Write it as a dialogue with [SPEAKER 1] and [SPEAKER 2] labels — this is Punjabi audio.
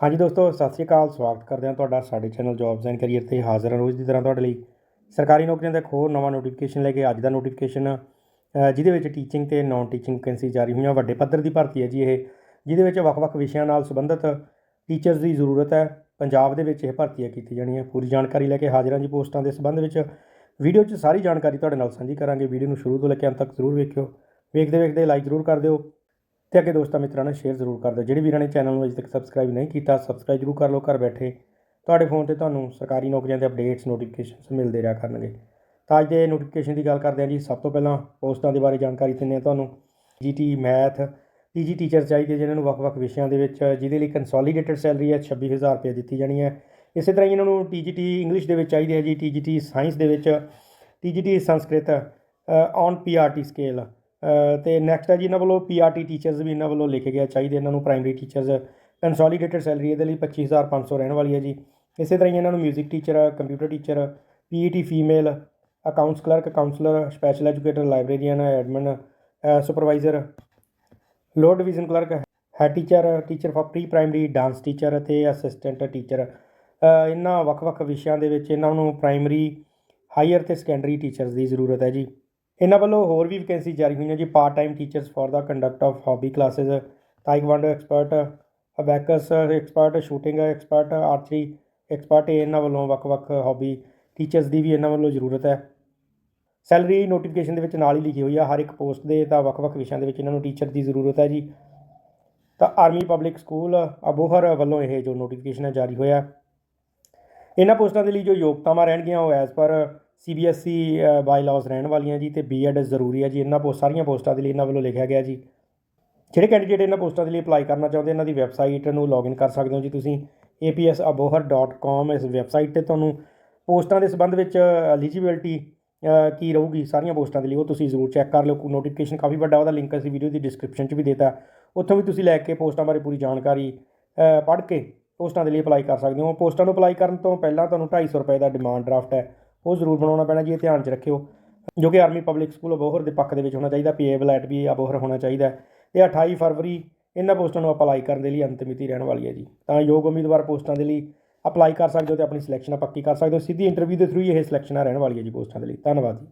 [SPEAKER 1] ਹਾਂਜੀ ਦੋਸਤੋ, ਸਤਿ ਸ੍ਰੀ ਅਕਾਲ। ਸਵਾਗਤ ਕਰਦੇ ਹਾਂ ਤੁਹਾਡਾ ਸਾਡੇ ਚੈਨਲ ਜੌਬਸ ਐਂਡ ਕੈਰੀਅਰ ਤੇ ਹਾਜ਼ਰ ਹਾਂ ਰੋਜ਼ ਦੀ ਤਰ੍ਹਾਂ ਤੁਹਾਡੇ ਲਈ। ਸਰਕਾਰੀ ਨੌਕਰੀਆਂ ਦਾ ਇੱਕ ਹੋਰ ਨਵਾਂ ਨੋਟੀਫਿਕੇਸ਼ਨ ਲੈ ਕੇ ਅੱਜ ਦਾ ਨੋਟੀਫਿਕੇਸ਼ਨ ਜਿਹਦੇ ਵਿੱਚ ਟੀਚਿੰਗ ਤੇ ਨਾਨ ਟੀਚਿੰਗ ਵੈਕੈਂਸੀ ਜਾਰੀ ਹੋਈਆਂ ਵੱਡੇ ਪੱਧਰ ਦੀ ਭਰਤੀ ਹੈ ਜੀ ਇਹ, ਜਿਹਦੇ ਵਿੱਚ ਵੱਖ-ਵੱਖ ਵਿਸ਼ਿਆਂ ਨਾਲ ਸੰਬੰਧਿਤ ਟੀਚਰਸ ਦੀ ਜ਼ਰੂਰਤ ਹੈ। ਪੰਜਾਬ ਦੇ ਵਿੱਚ ਇਹ ਭਰਤੀਆਂ ਕੀਤੀ ਜਾਣੀਆਂ ਪੂਰੀ ਜਾਣਕਾਰੀ ਲੈ ਕੇ ਹਾਜ਼ਰਾਂ ਜੀ ਪੋਸਟਾਂ ਦੇ ਸੰਬੰਧ ਵਿੱਚ। ਵੀਡੀਓ 'ਚ ਸਾਰੀ ਜਾਣਕਾਰੀ ਤੁਹਾਡੇ ਨਾਲ ਸਾਂਝੀ ਕਰਾਂਗੇ। ਵੀਡੀਓ ਨੂੰ ਸ਼ੁਰੂ ਤੋਂ ਲੈ ਕੇ ਅੰਤ ਤੱਕ ਜ਼ਰੂਰ ਵੇਖਿਓ। ਵੇਖਦੇ ਵੇਖਦੇ ਲਾਈਕ ਜ਼ਰੂਰ ਕਰ ਦਿਓ। ਤੇ ਅੱਗੇ ਦੋਸਤਾਂ ਮਿੱਤਰਾਂ ਨਾਲ ਸ਼ੇਅਰ ਜ਼ਰੂਰ ਕਰ ਦਿਓ। ਜਿਹੜੇ ਵੀਰਾਂ ਨੇ ਚੈਨਲ ਨੂੰ ਅਜੇ ਤੱਕ ਸਬਸਕ੍ਰਾਈਬ ਨਹੀਂ ਕੀਤਾ ਸਬਸਕ੍ਰਾਈਬ ਜ਼ਰੂਰ ਕਰ ਲਓ ਘਰ ਬੈਠੇ। ਤੁਹਾਡੇ ਫੋਨ ਤੇ ਤੁਹਾਨੂੰ ਸਰਕਾਰੀ ਨੌਕਰੀਆਂ ਦੇ ਅਪਡੇਟਸ ਨੋਟੀਫਿਕੇਸ਼ਨਸ ਮਿਲਦੇ ਰਿਹਾ ਕਰਨਗੇ। ਤਾਂ ਅੱਜ ਦੇ ਨੋਟੀਫਿਕੇਸ਼ਨ ਦੀ ਗੱਲ ਕਰਦੇ ਹਾਂ ਜੀ। ਸਭ ਤੋਂ ਪਹਿਲਾਂ ਪੋਸਟਾਂ ਦੇ ਬਾਰੇ ਜਾਣਕਾਰੀ ਦਿੰਦੇ ਹਾਂ ਤੁਹਾਨੂੰ। ਜੀਟੀ ਮੈਥ ਪੀਜੀ ਟੀਚਰ ਚਾਹੀਦੇ ਜਿਨ੍ਹਾਂ ਨੂੰ ਵੱਖ-ਵੱਖ ਵਿਸ਼ਿਆਂ ਦੇ ਵਿੱਚ, ਜਿਹਦੇ ਲਈ ਕੰਸੋਲੀਡੇਟਡ ਸੈਲਰੀ ਹੈ 26000 ਰੁਪਏ ਦਿੱਤੀ ਜਾਣੀ ਹੈ। ਇਸੇ ਤਰ੍ਹਾਂ ਹੀ ਇਹਨਾਂ ਨੂੰ ਟੀਜੀਟੀ ਇੰਗਲਿਸ਼ ਦੇ ਵਿੱਚ ਚਾਹੀਦੀ ਹੈ ਜੀ। ਟੀਜੀਟੀ ਸਾਇੰਸ ਦੇ ਵਿੱਚ TGT Sanskrit on PRT scale ਤੇ ਨੈਕਸਟ ਹੈ ਜੀ ਇਹਨਾਂ ਵੱਲੋਂ ਪੀਆਰਟੀ ਟੀਚਰਸ ਵੀ ਇਹਨਾਂ ਵੱਲੋਂ ਲਿਖੇ ਗਿਆ ਚਾਹੀਦੇ ਇਹਨਾਂ ਨੂੰ ਪ੍ਰਾਇਮਰੀ ਟੀਚਰਸ ਕੰਸੋਲੀਡੇਟਡ ਸੈਲਰੀ ਇਹਦੇ ਲਈ 25500 ਰਹਿਣ ਵਾਲੀ ਹੈ ਜੀ। ਇਸੇ ਤਰ੍ਹਾਂ ਹੀ ਇਹਨਾਂ ਨੂੰ 뮤직 teacher computer teacher PET female accounts clerk counsellor special educator librarian admin supervisor low division clerk head teacher teacher for pre primary dance teacher ਅਤੇ ਅਸਿਸਟੈਂਟ ਟੀਚਰ ਇਹਨਾਂ ਵੱਖ-ਵੱਖ ਵਿਸ਼ਿਆਂ ਦੇ ਵਿੱਚ ਇਹਨਾਂ ਨੂੰ ਪ੍ਰਾਇਮਰੀ ਹਾਇਰ ਤੇ ਸੈਕੰਡਰੀ ਟੀਚਰਸ ਦੀ ਜ਼ਰੂਰਤ ਹੈ ਜੀ। ਇਹਨਾਂ ਵੱਲੋਂ ਹੋਰ ਵੀ ਵੈਕੈਂਸੀ ਜਾਰੀ ਹੋਈਆਂ ਜੀ part time teachers for the conduct of hobby classes taekwondo expert abacus expert shooting expert archery expert ਇਹਨਾਂ ਵੱਲੋਂ ਵੱਖ-ਵੱਖ ਹੌਬੀ ਟੀਚਰਸ ਦੀ ਵੀ ਇਹਨਾਂ ਵੱਲੋਂ ਜ਼ਰੂਰਤ ਹੈ। ਸੈਲਰੀ ਨੋਟੀਫਿਕੇਸ਼ਨ ਦੇ ਵਿੱਚ ਨਾਲ ਹੀ ਲਿਖੀ ਹੋਈ ਆ, ਹਰ ਇੱਕ ਪੋਸਟ ਦੇ ਤਾਂ ਵੱਖ-ਵੱਖ ਵਿਸ਼ਿਆਂ ਦੇ ਵਿੱਚ ਇਹਨਾਂ ਨੂੰ ਟੀਚਰ ਦੀ ਜ਼ਰੂਰਤ ਹੈ ਜੀ। ਤਾਂ ਆਰਮੀ ਪਬਲਿਕ ਸਕੂਲ ਅਬੋਹਰ ਵੱਲੋਂ ਇਹ ਜੋ ਨੋਟੀਫਿਕੇਸ਼ਨ ਹੈ ਜਾਰੀ ਹੋਇਆ। ਇਹਨਾਂ ਪੋਸਟਾਂ ਦੇ ਲਈ ਜੋ ਯੋਗਤਾਵਾਂ ਰਹਿਣਗੀਆਂ ਉਹ ਐਜ਼ ਪਰ ਸੀਬੀਐਸਈ ਬਾਈਲਾਜ਼ ਰਹਿਣ ਵਾਲੀਆਂ ਜੀ ਤੇ ਬੀਐਡ ਜ਼ਰੂਰੀ ਹੈ ਜੀ। ਇਹਨਾਂ ਪੋਸਟ ਸਾਰੀਆਂ ਪੋਸਟਾਂ ਦੇ ਲਈ ਇਹਨਾਂ ਵੱਲੋਂ ਲਿਖਿਆ ਗਿਆ ਜੀ। ਜਿਹੜੇ ਕੈਂਡੀਡੇਟ ਇਹਨਾਂ ਪੋਸਟਾਂ ਦੇ ਲਈ ਅਪਲਾਈ ਕਰਨਾ ਚਾਹੁੰਦੇ, ਇਹਨਾਂ ਦੀ ਵੈਬਸਾਈਟ ਨੂੰ ਲੌਗਇਨ ਕਰ ਸਕਦੇ ਹੋ ਜੀ ਤੁਸੀਂ। Apsabohar.com ਇਸ ਵੈਬਸਾਈਟ ਤੇ ਤੁਹਾਨੂੰ ਪੋਸਟਾਂ ਦੇ ਸੰਬੰਧ ਵਿੱਚ ਐਲੀਜੀਬਿਲਟੀ ਕੀ ਰਹੂਗੀ, ਸਾਰੀਆਂ ਪੋਸਟਾਂ ਦੇ ਲਈ ਉਹ ਤੁਸੀਂ ਜ਼ਰੂਰ ਚੈੱਕ ਕਰ ਲਿਓ। ਨੋਟੀਫਿਕੇਸ਼ਨ ਕਾਫੀ ਵੱਡਾ ਉਹਦਾ ਲਿੰਕ ਅਸੀਂ ਵੀਡੀਓ ਦੀ ਡਿਸਕ੍ਰਿਪਸ਼ਨ 'ਚ ਵੀ ਦੇਤਾ। ਉੱਥੋਂ ਵੀ ਤੁਸੀਂ ਲੈ ਕੇ ਪੋਸਟਾਂ ਬਾਰੇ ਪੂਰੀ ਜਾਣਕਾਰੀ ਪੜ੍ਹ ਕੇ ਪੋਸਟਾਂ ਦੇ ਲਈ ਅਪਲਾਈ ਕਰ ਸਕਦੇ ਹੋ। ਪੋਸਟਾਂ ਨੂੰ ਅਪਲਾਈ ਕਰਨ ਤੋਂ ਪਹਿਲਾਂ ਤੁਹਾਨੂੰ 250 ਰੁਪਏ ਦਾ ਡਿਮਾਂਡ ਡਰਾਫਟ ਹੈ। ਉਹ ਜ਼ਰੂਰ ਬਣਾਉਣਾ ਪੈਣਾ ਜੀ, ਇਹ ਧਿਆਨ 'ਚ ਰੱਖਿਓ। ਜੋ ਕਿ ਆਰਮੀ ਪਬਲਿਕ ਸਕੂਲ ਅਬੋਹਰ ਦੇ ਪੱਖ ਦੇ ਵਿੱਚ ਹੋਣਾ ਚਾਹੀਦਾ ਪੀਏਬਲ ਐਟ ਵੀ ਅਬੋਹਰ ਹੋਣਾ ਚਾਹੀਦਾ। ਤੇ 28 ਫਰਵਰੀ ਇਹਨਾਂ ਪੋਸਟਾਂ ਨੂੰ ਅਪਲਾਈ ਕਰਨ ਦੇ ਲਈ ਅੰਤਿਮ ਮਿਤੀ ਰਹਿਣ ਵਾਲੀ ਹੈ ਜੀ। ਤਾਂ ਯੋਗ ਉਮੀਦਵਾਰ ਪੋਸਟਾਂ ਦੇ ਲਈ ਅਪਲਾਈ ਕਰ ਸਕਦੇ ਹੋ ਤੇ ਆਪਣੀ ਸਿਲੈਕਸ਼ਨ ਪੱਕੀ ਕਰ ਸਕਦੇ ਹੋ। ਸਿੱਧੀ ਇੰਟਰਵਿਊ ਦੇ ਥਰੂ ਹੀ ਇਹ ਸਿਲੈਕਸ਼ਨਾਂ ਰਹਿਣ ਵਾਲੀ ਹੈ ਜੀ ਪੋਸਟਾਂ ਦੇ ਲਈ। ਧੰਨਵਾਦ ਜੀ।